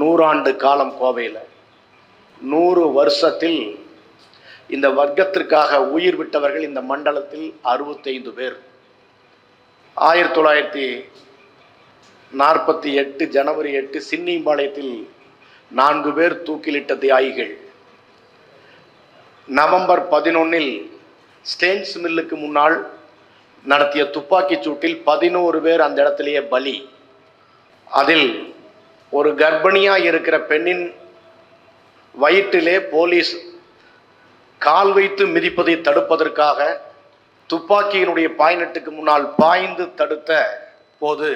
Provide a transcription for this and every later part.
நூறாண்டு காலம் கோவையில். நூறு வருஷத்தில் இந்த வர்க்கத்திற்காக உயிர் விட்டவர்கள் இந்த மண்டலத்தில் அறுபத்தைந்து பேர். ஆயிரத்தி தொள்ளாயிரத்தி நாற்பத்தி எட்டு ஜனவரி எட்டு சின்னிம்பாளையத்தில் நான்கு பேர் தூக்கிலிட்ட தியாகிகள். நவம்பர் பதினொன்னில் ஸ்டேன்ஸ் மில்லுக்கு முன்னால் நடத்திய துப்பாக்கிச் சூட்டில் பதினோரு பேர் அந்த இடத்திலேயே பலி. அதில் ஒரு கர்ப்பிணியாக இருக்கிற பெண்ணின் வயிற்றிலே போலீஸ் கால் வைத்து மிதிப்பதை தடுப்பதற்காக துப்பாக்கியினுடைய பாய்நட்டுக்கு முன்னால் பாய்ந்து தடுத்த போது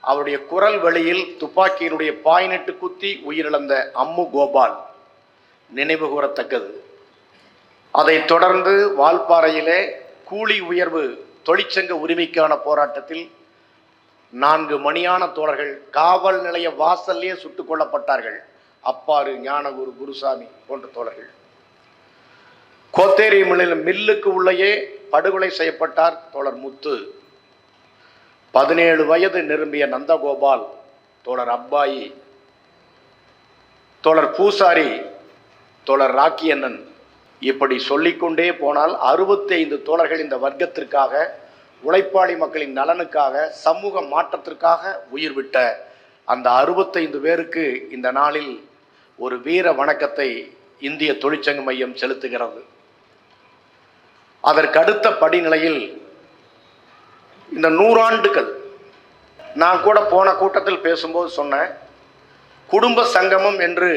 அவருடைய குரல் வெளியில் துப்பாக்கியினுடைய பாய்நட்டு குத்தி உயிரிழந்த அம்மு கோபால் நினைவு கூறத்தக்கது. அதைத் தொடர்ந்து வால்பாறையிலே கூலி உயர்வு தொழிற்சங்க உரிமைக்கான போராட்டத்தில் நான்கு மணியான தோழர்கள் காவல் நிலைய வாசல்லே சுட்டுக் கொல்லப்பட்டார்கள். அப்பாறு ஞானகுரு குருசாமி போன்ற தோழர்கள். கோத்தேரி மில்லில் மில்லுக்கு உள்ளேயே படுகொலை செய்யப்பட்டார் தோழர் முத்து. பதினேழு வயது நிரம்பிய நந்தகோபால் தோழர் அப்பாயி. தோழர் பூசாரி தோழர் ராக்கியண்ணன் இப்படி சொல்லிக்கொண்டே போனால் அறுபத்தைந்து தோழர்கள் இந்த வர்க்கத்திற்காக உழைப்பாளி மக்களின் நலனுக்காக சமூக மாற்றத்திற்காக உயிர் விட்ட அந்த அறுபத்தைந்து பேருக்கு இந்த நாளில் ஒரு வீர வணக்கத்தை இந்திய தொழிற்சங்க மையம் செலுத்துகிறது. அதற்கடுத்த படிநிலையில் இந்த நூறாண்டுகள் நான் கூட போன கூட்டத்தில் பேசும்போது சொன்னேன் குடும்ப சங்கமம் என்று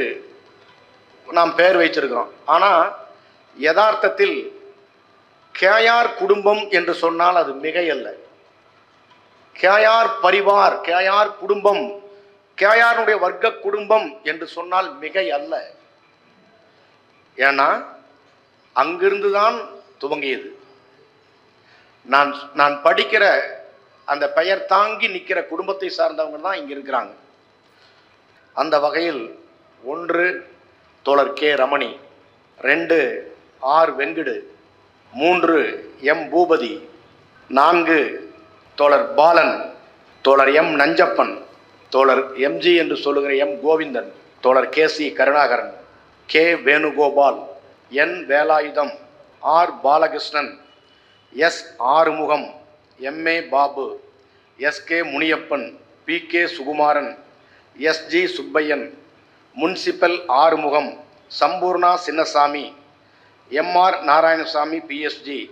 நாம் பெயர் வைச்சிருக்கிறோம் ஆனால் யதார்த்தத்தில் கேயார் குடும்பம் என்று சொன்னால் அது மிகையல்ல. கேயார் பரிவார் கேயார் குடும்பம் கேயாருடைய வர்க்க குடும்பம் என்று சொன்னால் மிகை அல்ல ஏன்னா அங்கிருந்து தான் துவங்கியது. நான் நான் படிக்கிற அந்த பெயர் தாங்கி நிற்கிற குடும்பத்தை சார்ந்தவங்க தான் இங்கே இருக்கிறாங்க. அந்த வகையில் ஒன்று தோழர் கே. ரமணி ரெண்டு ஆர். வெங்கடு மூன்று எம் பூபதி நான்கு தோழர் பாலன் தோழர் எம் நஞ்சப்பன் தோழர் எம்ஜி என்று சொல்லுகிற எம் கோவிந்தன் தோழர் K C Karunakaran K Venugopal N Velayudham R Balakrishnan S Arumugam MA Babu S K Muniappan P K Sukumaran S G Subbaiyan municipal Arumugam Sampoorna Chinnasamy MR Narayanasamy PSG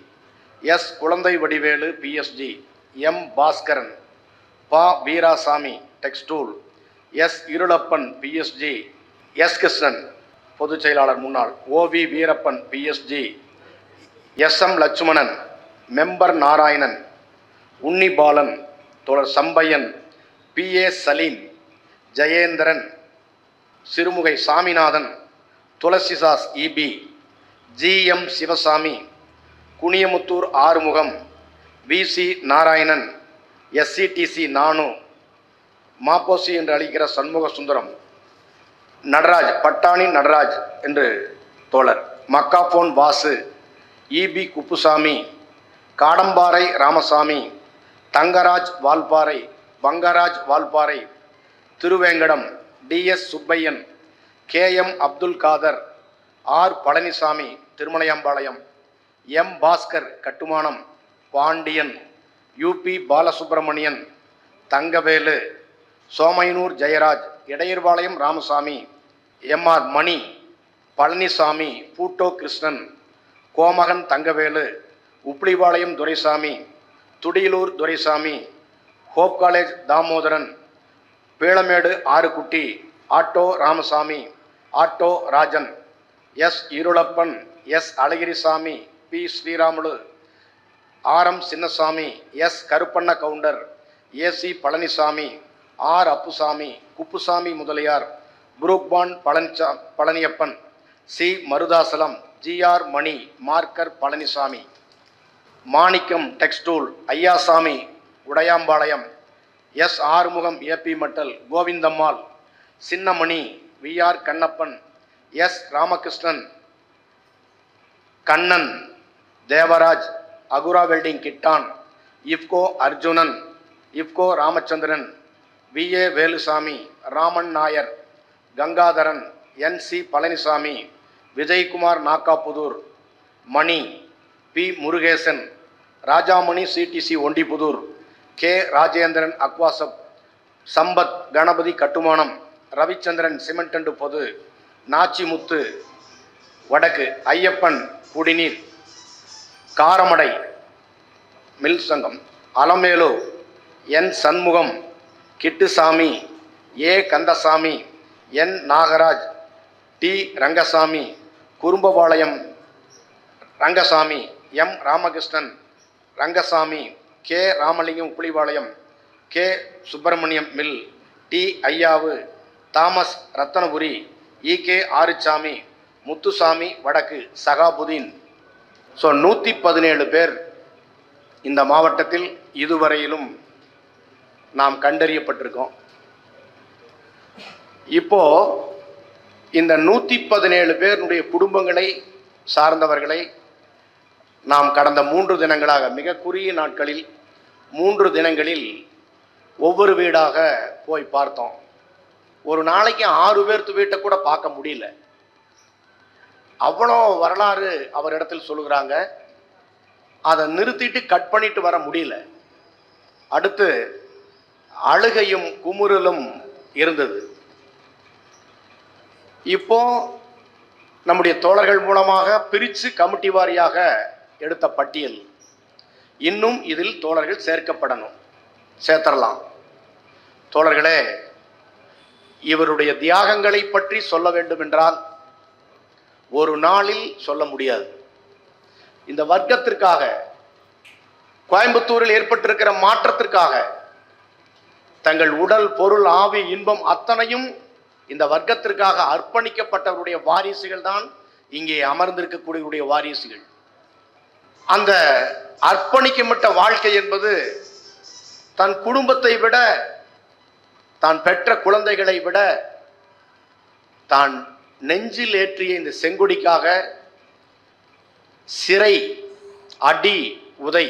S. Kuzhandai Vadivelu PSG M. Baskaran. பா. Veerasamy Textool S. Irulappan PSG S. Krishnan பொதுச் செயலாளர் முன்னாள். OV Veerappan PSG S. M. Lakshmanan member Narayanan. Unnibalan தோழர் Sambaiyan. P. A. Saleem Jayendran. Sirumugai Saminathan Thulasidas EB G M Sivasamy Kuniyamuthur Arumugam V C Narayanan SCDC நானு மாப்போசி என்று அழைக்கிற சண்முக சுந்தரம் நடராஜ் பட்டாணி நடராஜ் என்று தோழர் மக்காபோன் Vasu EB Kuppusamy Kadambarai Ramasamy Thangaraj Valparai Bangaraj Valparai Thiruvengadam TS Subbaiyan KM Abdul Khader R Palanisamy Thirumalayampalayam. M Baskar கட்டுமானம். Pandian UP Balasubramanian Thangavelu Somayanur Jayaraj. Idayarpalayam Ramasamy. MR Mani Palanisamy Bhutto Krishnan. Gomagan Thangavelu. Uppilipalayam Duraisamy. Thudiyalur Duraisamy. Hope college Damodaran. Peelamedu Arukutty auto Ramasamy. Auto Rajan. S Irulappan S Alagirisamy P Sriramulu R M Chinnasamy S Karuppanna Gounder AC Palanisamy R Appusamy Kuppusamy Mudaliar Brooke Bond பழனிச்சா Palaniappan C Maruthachalam GR Mani marker Palanisamy. Manickam Textool Iyasamy Udayampalayam S Arumugam AB metal Govindammal Chinnamani VR Kannappan S. Ramakrishnan Kannan Devaraj அகுரா welding Kittan IFFCO Arjunan IFFCO Ramachandran V. A. Velusamy Raman Nair Gangadharan N. C. Palanisamy Vijayakumar Nakkapudur Mani P. Murugesan Rajamani CTC Ondipudur K. Rajendran அக்வாசப் Sampath Ganapathy கட்டுமானம் Ravichandran cement and பொது. நாச்சிமுத்து வடக்கு ஐயப்பன் குடிநீர் Karamadai mill சங்கம் Alamelu N Shanmugam Kittusamy A Kandasamy N Nagaraj T Rangasamy Kurumbapalayam Rangasamy M Ramakrishnan Rangasamy K Ramalingam Pulipalayam K Subramaniam mill T Iyavu Thomas Rathinapuri E K Arusamy Muthusamy வடக்கு Sahabudeen. So நூற்றி பதினேழு பேர் இந்த மாவட்டத்தில் இதுவரையிலும் நாம் கண்டறியப்பட்டிருக்கோம். இப்போ இந்த நூற்றி பதினேழு பேருடைய குடும்பங்களை சார்ந்தவர்களை நாம் கடந்த மூன்று தினங்களாக மிக குறுகிய நாட்களில் மூன்று தினங்களில் ஒவ்வொரு வீடாக போய் பார்த்தோம். ஒரு நாளைக்கு ஆறு பேர்த்து வீட்டை கூட பார்க்க முடியல. அவ்வளோ வரலாறு அவரிடத்தில் சொல்லுகிறாங்க. அதை நிறுத்திட்டு கட் பண்ணிட்டு வர முடியல. அடுத்து அழுகையும் குமுறலும் இருந்தது. இப்போ நம்முடைய தோழர்கள் மூலமாக பிரித்து கமிட்டி வாரியாக எடுத்த பட்டியல். இன்னும் இதில் தோழர்கள் சேர்க்கப்படணும். சேர்த்தரலாம். தோழர்களே இவருடைய தியாகங்களை பற்றி சொல்ல வேண்டும் என்றால் ஒரு நாளில் சொல்ல முடியாது. இந்த வர்க்கத்திற்காக கோயம்புத்தூரில் ஏற்பட்டிருக்கிற மாற்றத்திற்காக தங்கள் உடல் பொருள் ஆவி இன்பம் அத்தனையும் இந்த வர்க்கத்திற்காக அர்ப்பணிக்கப்பட்டவருடைய வாரிசுகள் தான் இங்கே அமர்ந்திருக்கக்கூடிய வாரிசுகள். அந்த அர்ப்பணிக்கப்பட்ட வாழ்க்கை என்பது தன் குடும்பத்தை விட தான் பெற்ற குழந்தைகளை விட தான் நெஞ்சில் ஏற்றிய இந்த செங்கொடிக்காக சிறை அடி உதை.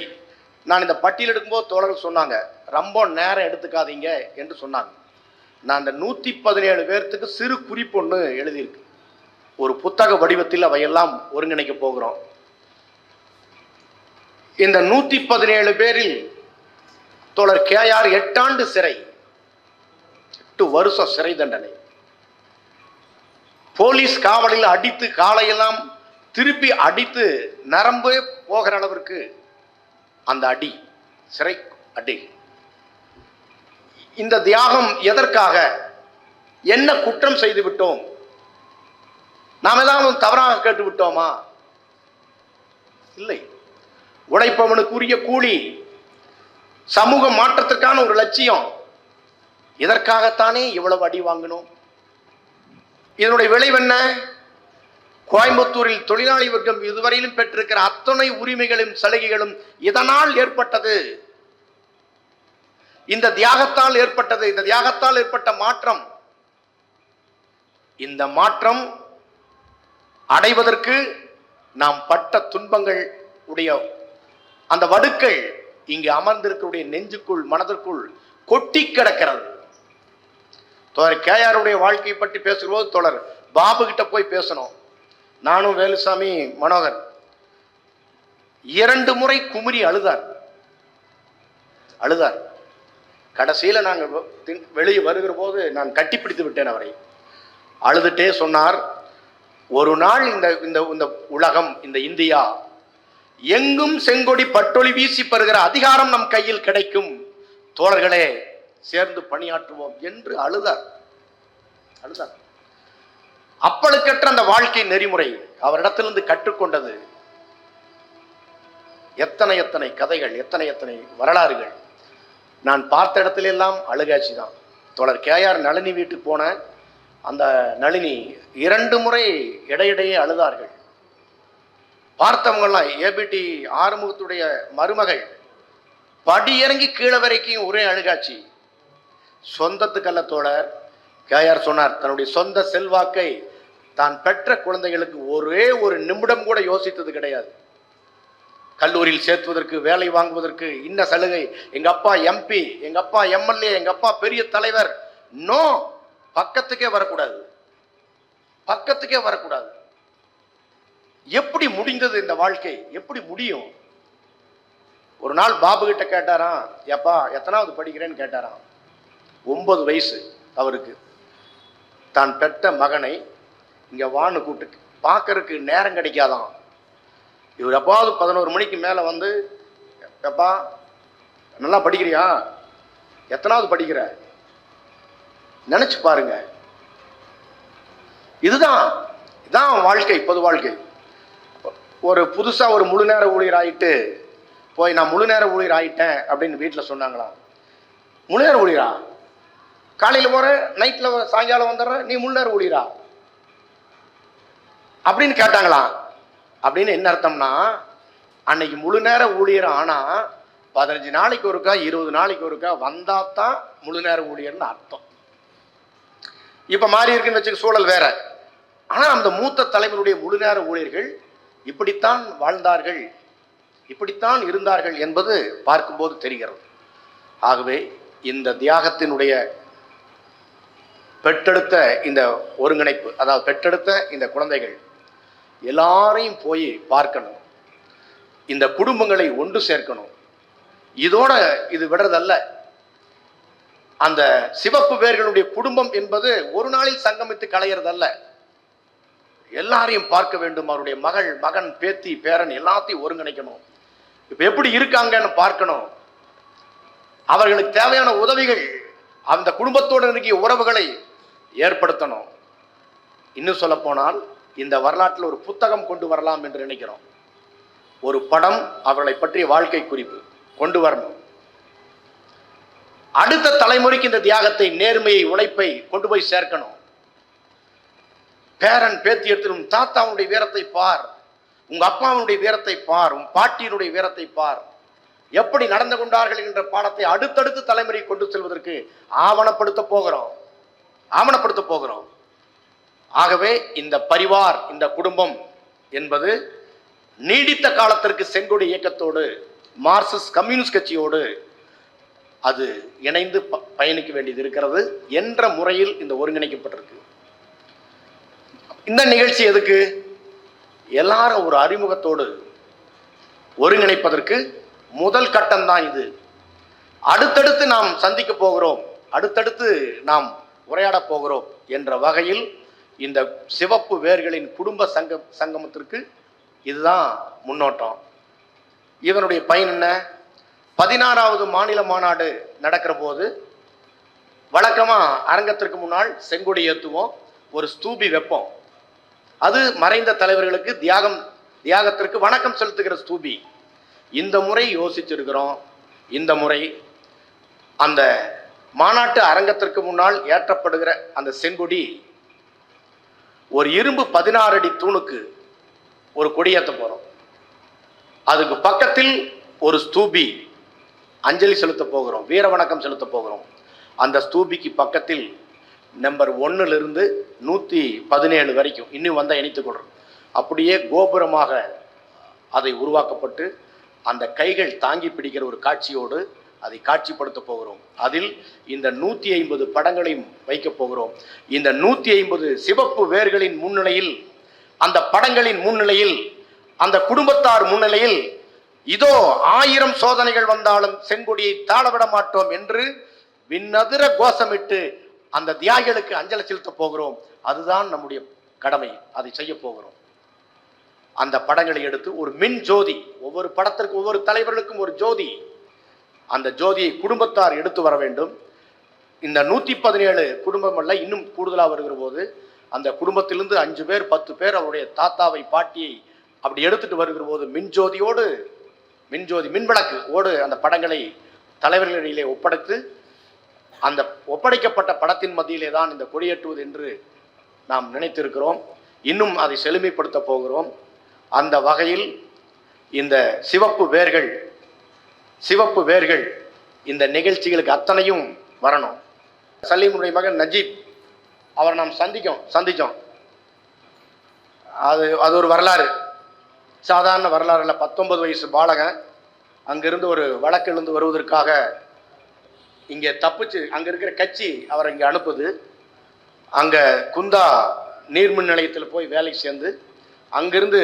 நான் இந்த பட்டியல் எடுக்கும்போது தோழர்கள் சொன்னாங்க ரொம்ப நேரம் எடுத்துக்காதீங்க என்று சொன்னாங்க. நான் அந்த நூற்றி பதினேழு பேர்த்துக்கு சிறு குறிப்பு ஒன்று எழுதியிருக்கு. ஒரு புத்தக வடிவத்தில் அவையெல்லாம் ஒருங்கிணைக்க போகிறோம். இந்த நூற்றி பதினேழு பேரில் தோழர் கேஆர் எட்டாண்டு சிறை எட்டு வருஷம் சிறை தண்டனை. போலீஸ் காவலில் அடித்து காலையெல்லாம் திருப்பி அடித்து நரம்பே போகிற அளவிற்கு அந்த அடி சிறை அடி. இந்த தியாகம் எதற்காக? என்ன குற்றம் செய்து விட்டோம்? நாம் ஏதாவது தவறாக கேட்டு விட்டோமா? இல்லை. உழைப்பவனுக்குரிய கூலி சமூக மாற்றத்திற்கான ஒரு லட்சியம். இதற்காகத்தானே இவ்வளவு அடி வாங்கணும் இதனுடைய விளைவு என்ன? கோயம்புத்தூரில் தொழிலாளி வர்க்கம் இதுவரையிலும் பெற்றிருக்கிற அத்தனை உரிமைகளும் சலுகைகளும் இதனால் ஏற்பட்டது. இந்த தியாகத்தால் ஏற்பட்டது இந்த தியாகத்தால் ஏற்பட்ட மாற்றம். இந்த மாற்றம் அடைவதற்கு நாம் பட்ட துன்பங்கள் உடைய அந்த வடுக்கள் இங்கு அமர்ந்திருக்கக்கூடிய நெஞ்சுக்குள் மனதிற்குள் கொட்டி கிடக்கிறது. தோழர் கேஆருடைய வாழ்க்கையை பற்றி பேசும்போது தோழர் பாபு கிட்ட போய் பேசணும். நானும் வேலுசாமி மனோகர். இரண்டு முறை குமரி அழுதார். அழுதார். கடைசியில் நாங்கள் வெளியே வருகிற போது நான் கட்டிப்பிடித்து விட்டேன் அவரை. அழுதுட்டே சொன்னார் ஒரு நாள் இந்த இந்த இந்த உலகம் இந்த இந்தியா எங்கும் செங்கொடி பட்டொளி வீசி பெறுகிற அதிகாரம் நம் கையில் கிடைக்கும். தோழர்களே சேர்ந்து பணியாற்றுவோம் என்று அழுதார். அழுதார். அப்பழுக்கற்ற அந்த வாழ்க்கை நெறிமுறை அவரிடத்திலிருந்து கற்றுக்கொண்டது எத்தனை எத்தனை கதைகள் எத்தனை எத்தனை வரலாறுகள். நான் பார்த்த இடத்துல எல்லாம் அழுகாட்சி தான். தொடர் கேஆர் நளினி வீட்டுக்கு போன அந்த நளினி இரண்டு முறை இடையிடையே அழுதார்கள். பார்த்தவங்கெல்லாம் ஏபிடி ஆறுமுகத்துடைய மருமகள் படி இறங்கி கீழே வரைக்கும் ஒரே அழுகாட்சி. சொந்தத்துக்கல்ல தோழர் கேஆர் சொன்னார் தன்னுடைய சொந்த செல்வாக்கை தான் பெற்ற குழந்தைகளுக்கு ஒரே ஒரு நிமிடம் கூட யோசித்தது கிடையாது. கல்லூரியில் சேர்த்துவதற்கு வேலை வாங்குவதற்கு இன்ன சலுகை எங்க அப்பா எம்பி எங்க அப்பா எம்எல்ஏ எங்க அப்பா பெரிய தலைவர். நோ பக்கத்துக்கே வரக்கூடாது. பக்கத்துக்கே வரக்கூடாது. எப்படி முடிந்தது இந்த வாழ்க்கை? எப்படி முடியும்? ஒரு நாள் பாபு கிட்ட கேட்டாராம் எப்பா எத்தனாவது படிக்கிறேன்னு கேட்டாராம். ஒன்பது வயசு அவருக்கு. தான் பெற்ற மகனை இங்கே வான்னு கூப்பிட்டு பார்க்கறதுக்கு நேரம் கிடைக்காதாம் இவர் எப்பாவது பதினோரு மணிக்கு மேலே வந்து எப்பா நல்லா படிக்கிறியா? எத்தனாவது படிக்கிற? நினச்சி பாருங்க. இதுதான் இதான் வாழ்க்கை பொது வாழ்க்கை. ஒரு புதுசாக ஒரு முழு நேர ஊழியர் ஆகிட்டு போய் நான் முழு நேர ஊழியர் ஆகிட்டேன் அப்படின்னு வீட்டில் சொன்னாங்களாம். முழு நேர ஊழியரா? காலையில் போகிறேன் நைட்டில் சாயங்காலம் வந்துடுறேன் நீ முழு நேர ஊழியரா அப்படின்னு கேட்டாங்களாம் அப்படின்னு என்ன அர்த்தம்னா அன்னைக்கு முழு நேர ஊழியர் ஆனால் பதினஞ்சு நாளைக்கு ஒருக்கா இருபது நாளைக்கு ஒருக்கா வந்தால் தான் முழு நேர ஊழியர்னு அர்த்தம். இப்போ மாறி இருக்குன்னு வச்சுக்க சூழல் வேற. ஆனால் அந்த மூத்த தலைவருடைய முழு நேர ஊழியர்கள் இப்படித்தான் வாழ்ந்தார்கள். இப்படித்தான் இருந்தார்கள் என்பது பார்க்கும்போது தெரிகிறது. ஆகவே இந்த தியாகத்தினுடைய பெற்றெடுத்த இந்த ஒருங்கிணைப்பு அதாவது பெற்றெடுத்த இந்த குழந்தைகள் எல்லாரையும் போய் பார்க்கணும். இந்த குடும்பங்களை ஒன்று சேர்க்கணும். இதோட இது விடுறதல்ல. அந்த சிவப்பு பேர்களுடைய குடும்பம் என்பது ஒரு நாளில் சங்கமித்து களையிறதல்ல. எல்லாரையும் பார்க்க வேண்டும். அவருடைய மகள் மகன் பேத்தி பேரன் எல்லாத்தையும் ஒருங்கிணைக்கணும். இப்போ எப்படி இருக்காங்கன்னு பார்க்கணும். அவர்களுக்கு தேவையான உதவிகள் அந்த குடும்பத்தோடு இருக்கிய உறவுகளை ஏற்படுத்தணும். இன்னும் சொல்லப்போனால் இந்த வரலாற்றில் ஒரு புத்தகம் கொண்டு வரலாம் என்று நினைக்கிறோம். ஒரு படம் அவர்களை பற்றிய வாழ்க்கை குறிப்பு கொண்டு வரணும். அடுத்த தலைமுறைக்கு இந்த தியாகத்தை நேர்மையை உழைப்பை கொண்டு போய் சேர்க்கணும். பேரன் பேத்தி எடுத்துடும் தாத்தாவுடைய வீரத்தை பார். உங்க அப்பாவுடைய வீரத்தை பார். உன் பாட்டியினுடைய வீரத்தை பார். எப்படி நடந்து கொண்டார்கள் என்ற பாடத்தை அடுத்தடுத்த தலைமுறை கொண்டு செல்வதற்கு ஆவணப்படுத்த போகிறோம். ஆவணப்படுத்த போகிறோம். ஆகவே இந்த பரிவார் இந்த குடும்பம் என்பது நீடித்த காலத்திற்கு செங்கொடி இயக்கத்தோடு மார்க்சிஸ்ட் கம்யூனிஸ்ட் கட்சியோடு அது இணைந்து ப- பயணிக்க வேண்டியது இருக்கிறது என்ற முறையில் இந்த ஒருங்கிணைக்கப்பட்டிருக்கு. இந்த நிகழ்ச்சி எதுக்கு? எல்லாரும் ஒரு அறிமுகத்தோடு ஒருங்கிணைப்பதற்கு முதல் கட்டம்தான் இது. அடுத்தடுத்து நாம் சந்திக்க போகிறோம். அடுத்தடுத்து நாம் உரையாடப் போகிறோம் என்ற வகையில் இந்த சிவப்பு வேர்களின் குடும்ப சங்க சங்கமத்திற்கு இதுதான் முன்னோட்டம். இதனுடைய பயன் என்ன? பதினாறாவது மாநில மாநாடு நடக்கிற போது வழக்கமாக அரங்கத்திற்கு முன்னால் செங்கொடி ஏற்றுவோம் ஒரு ஸ்தூபி வைப்போம். அது மறைந்த தலைவர்களுக்கு தியாகம் தியாகத்திற்கு வணக்கம் செலுத்துகிற ஸ்தூபி. இந்த முறை யோசிச்சிருக்கிறோம். இந்த முறை அந்த மாநாட்டு அரங்கத்திற்கு முன்னால் ஏற்றப்படுகிற அந்த செங்கொடி ஒரு இரும்பு பதினாறு அடி தூணுக்கு ஒரு கொடியேற்ற போகிறோம் அதுக்கு பக்கத்தில் ஒரு ஸ்தூபி அஞ்சலி செலுத்த போகிறோம் வீர வணக்கம் செலுத்த போகிறோம். அந்த ஸ்தூபிக்கு பக்கத்தில் நம்பர் ஒன்னுலேருந்து நூற்றி பதினேழு வரைக்கும் இன்னும் வந்தால் இணைத்துக்கொள்கிறோம் அப்படியே கோபுரமாக அதை உருவாக்கப்பட்டு அந்த கைகள் தாங்கி பிடிக்கிற ஒரு காட்சியோடு அதை காட்சிப்படுத்த போகிறோம். அதில் இந்த நூற்றி ஐம்பது படங்களையும் வைக்கப் போகிறோம். இந்த நூற்றி ஐம்பது சிவப்பு வேர்களின் முன்னிலையில் அந்த படங்களின் முன்னிலையில் அந்த குடும்பத்தார் முன்னிலையில் இதோ ஆயிரம் சோதனைகள் வந்தாலும் செங்கொடியை தாழவிட மாட்டோம் என்று விண்ணதிர கோஷமிட்டு அந்த தியாகிகளுக்கு அஞ்சலி செலுத்த போகிறோம். அதுதான் நம்முடைய கடமை. அதை செய்ய போகிறோம். அந்த படங்களை எடுத்து ஒரு மின் ஜோதி ஒவ்வொரு படத்திற்கு ஒவ்வொரு தலைவர்களுக்கும் ஒரு ஜோதி அந்த ஜோதியை குடும்பத்தார் எடுத்து வர வேண்டும். இந்த நூற்றி பதினேழு குடும்பமல்ல இன்னும் கூடுதலாக வருகிற போது அந்த குடும்பத்திலிருந்து அஞ்சு பேர் பத்து பேர் அவருடைய தாத்தாவை பாட்டியை அப்படி எடுத்துட்டு வருகிற போது மின்ஜோதியோடு மின்ஜோதி மின்விளக்கு ஓடு அந்த படங்களை தலைவர்களிடையிலே ஒப்படைத்து அந்த ஒப்படைக்கப்பட்ட படத்தின் மத்தியிலே தான் இந்த கொடியேற்றுவது என்று நாம் நினைத்திருக்கிறோம். இன்னும் அதை செழுமைப்படுத்த போகிறோம். அந்த வகையில் இந்த சிவப்பு வேர்கள் சிவப்பு வேர்கள் இந்த நிகழ்ச்சிகளுக்கு அத்தனையும் வரணும். சலீமுடைய மகன் நஜீப் அவரை நாம் சந்திக்கும் சந்தித்தோம் அது அது ஒரு வரலாறு. சாதாரண வரலாறில் பத்தொன்பது வயசு பாலகன் அங்கிருந்து ஒரு வழக்கிலிருந்து வருவதற்காக இங்கே தப்பிச்சு அங்கே இருக்கிற கட்சி அவரை இங்கே அனுப்புது. அங்கே குந்தா நீர்மின் நிலையத்தில் போய் வேலைக்கு சேர்ந்து அங்கிருந்து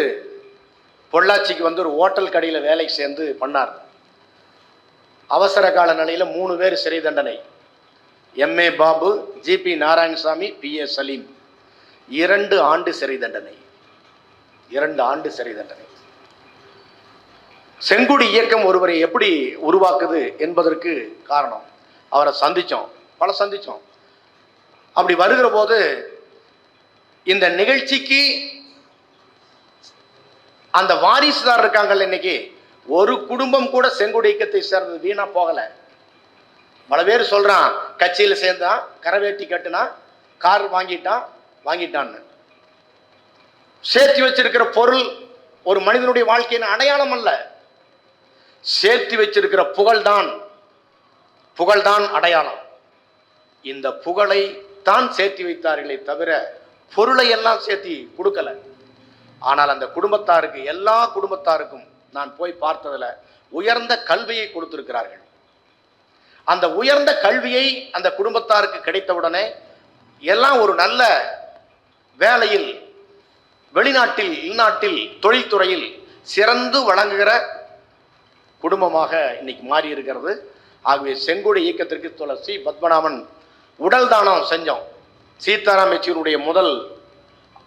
பொள்ளாச்சிக்கு வந்து ஒரு ஹோட்டல் கடையில் வேலைக்கு சேர்ந்து பண்ணார். அவசர கால நிலையில் மூணு பேர் சிறை தண்டனை. MA Babu GP Narayanasamy P A Saleem. இரண்டு ஆண்டு சிறை தண்டனை. இரண்டு ஆண்டு சிறை தண்டனை. செங்குடி இயக்கம் ஒருவரை எப்படி உருவாக்குது என்பதற்கு காரணம். அவரை சந்தித்தோம் பல சந்தித்தோம் அப்படி வருகிற போது இந்த நிகழ்ச்சிக்கு அந்த வாரிசுதார் இருக்காங்கல்ல இன்னைக்கு ஒரு குடும்பம் கூட செங்குடி இயக்கத்தை சேர்ந்தது வீணா போகல. பல பேர் சொல்றான் கட்சியில் சேர்ந்தான் கரவேட்டி கட்டுனா கார் வாங்கிட்டான் வாங்கிட்டான்னு. சேர்த்து வச்சிருக்கிற பொருள் ஒரு மனிதனுடைய வாழ்க்கையின் அடையாளம் அல்ல. சேர்த்து வச்சிருக்கிற புகழ்தான் புகழ்தான் அடையாளம். இந்த புகழை தான் சேர்த்து வைத்தார்களே தவிர பொருளை எல்லாம் சேர்த்து கொடுக்கல. ஆனால் அந்த குடும்பத்தாருக்கு எல்லா குடும்பத்தாருக்கும் நான் போய் பார்த்ததில் உயர்ந்த கல்வியை கொடுத்திருக்கிறார்கள். அந்த உயர்ந்த கல்வியை அந்த குடும்பத்தாருக்கு கிடைத்தவுடனே எல்லாம் ஒரு நல்ல வேலையில் வெளிநாட்டில் இந்நாட்டில் தொழில்துறையில் சிறந்து வழங்குகிற குடும்பமாக இன்னைக்கு மாறி இருக்கிறது ஆகவே செங்கோடு இயக்கத்திற்கு தோழர் சி. பத்மநாபன் உடல் தானம் செஞ்சோம். சீதாராம் யெச்சூருடைய முதல்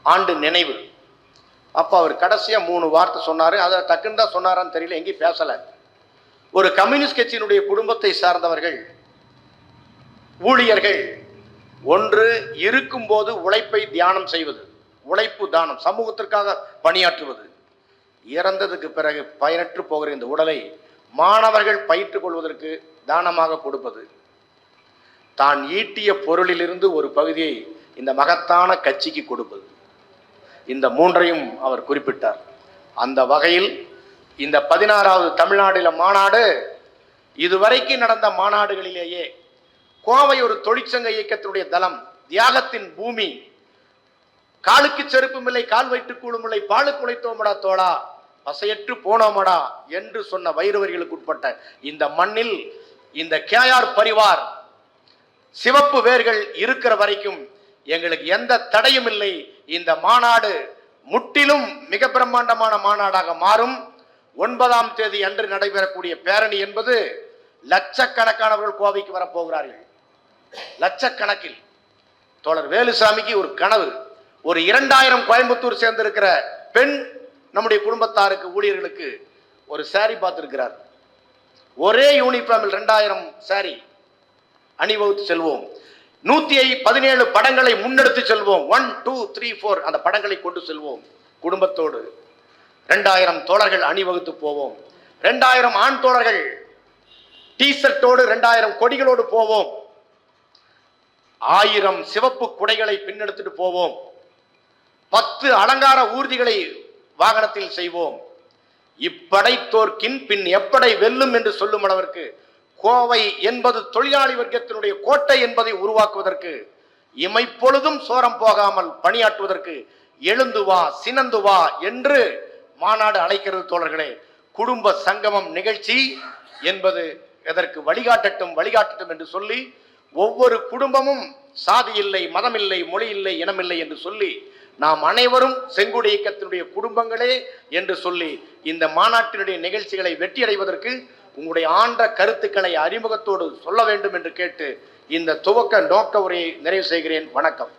ஆண்டு நினைவு. அப்போ அவர் கடைசியாக மூணு வார்த்தை சொன்னார். அதை டக்குன்னு தான் சொன்னாரான்னு தெரியல எங்கேயும் பேசலை. ஒரு கம்யூனிஸ்ட் கட்சியினுடைய குடும்பத்தை சார்ந்தவர்கள் ஊழியர்கள் ஒன்று இருக்கும்போது உழைப்பை தியானம் செய்வது உழைப்பு தானம் சமூகத்திற்காக பணியாற்றுவது. இறந்ததுக்கு பிறகு பயனற்று போகிற இந்த உடலை மாணவர்கள் பயிற்றுக் கொள்வதற்கு தானமாக கொடுப்பது. தான் ஈட்டிய பொருளிலிருந்து ஒரு பகுதியை இந்த மகத்தான கட்சிக்கு கொடுப்பது. இந்த மூன்றையும் அவர் குறிப்பிட்டார். அந்த வகையில் இந்த பதினாறாவது தமிழ்நாடுல மாநாடு இதுவரைக்கும் நடந்த மாநாடுகளிலேயே கோவை ஒரு தொழிற்சங்க இயக்கத்தினுடைய தளம் தியாகத்தின் பூமி காலுக்கு செருப்புமில்லை கால் வைத்து கூழுமில்லை பாலுக்கு உழைத்தோமடா தோழா பசையற்று போனோமடா என்று சொன்ன வைரவர்களுக்கு உட்பட்ட இந்த மண்ணில் இந்த கேஆர் பரிவார் சிவப்பு வேர்கள் இருக்கிற வரைக்கும் எங்களுக்கு எந்த தடையும் இல்லை. இந்த மாநாடு முற்றிலும் மிக பிரம்மாண்டமான மாநாடாக மாறும். ஒன்பதாம் தேதி அன்று நடைபெறக்கூடிய பேரணி என்பது லட்சக்கணக்கானவர்கள் கோவைக்கு வரப்போகிறார்கள். லட்சக்கணக்கில். தோழர் வேலுசாமிக்கு ஒரு கனவு. ஒரு இரண்டாயிரம் கோயம்புத்தூர் சேர்ந்திருக்கிற பெண் நம்முடைய குடும்பத்தாருக்கு ஊழியர்களுக்கு ஒரு சாரி பார்த்திருக்கிறார். ஒரே யூனிஃபார்மில் ரெண்டாயிரம் சாரி அணிவகுத்து செல்வோம். நூத்தி பதினேழு படங்களை முன்னெடுத்து செல்வோம். ஒன் டூ த்ரீ ஃபோர் அந்த படங்களை கொண்டு செல்வோம். குடும்பத்தோடு. ரெண்டாயிரம் தோழர்கள் அணிவகுத்து போவோம். ரெண்டாயிரம் ஆண் தோழர்கள் டீஷர்ட்டோடு ரெண்டாயிரம் கொடிகளோடு போவோம். ஆயிரம் சிவப்பு குடைகளை பின்னெடுத்துட்டு போவோம். பத்து அலங்கார ஊர்திகளை வாகனத்தில் செய்வோம். இப்படை தோற்கின் பின் எப்படை வெல்லும் என்று சொல்லும் அளவிற்கு கோவை என்பது தொழிலாளி வர்க்கத்தினுடைய கோட்டை என்பதை உருவாக்குவதற்கு இமைப்பொழுதும் சோரம் போகாமல் பணியாற்றுவதற்கு எழுந்து வா சினந்து வா என்று மாநாடு அழைக்கிறது தோழர்களே. குடும்ப சங்கமம் நிகழ்ச்சி என்பது எதற்கு வழிகாட்டட்டும் வழிகாட்டட்டும் என்று சொல்லி ஒவ்வொரு குடும்பமும் சாதி இல்லை மதம் இல்லை மொழி இல்லை இனமில்லை என்று சொல்லி நாம் அனைவரும் செங்குடி இயக்கத்தினுடைய குடும்பங்களே என்று சொல்லி இந்த மாநாட்டினுடைய நிகழ்ச்சிகளை வெற்றியடைவதற்கு உங்களுடைய ஆண்ட கருத்துக்களை அறிமுகத்தோடு சொல்ல வேண்டும் என்று கேட்டு இந்த துவக்க நோக்க உரையை நிறைவு செய்கிறேன். வணக்கம்.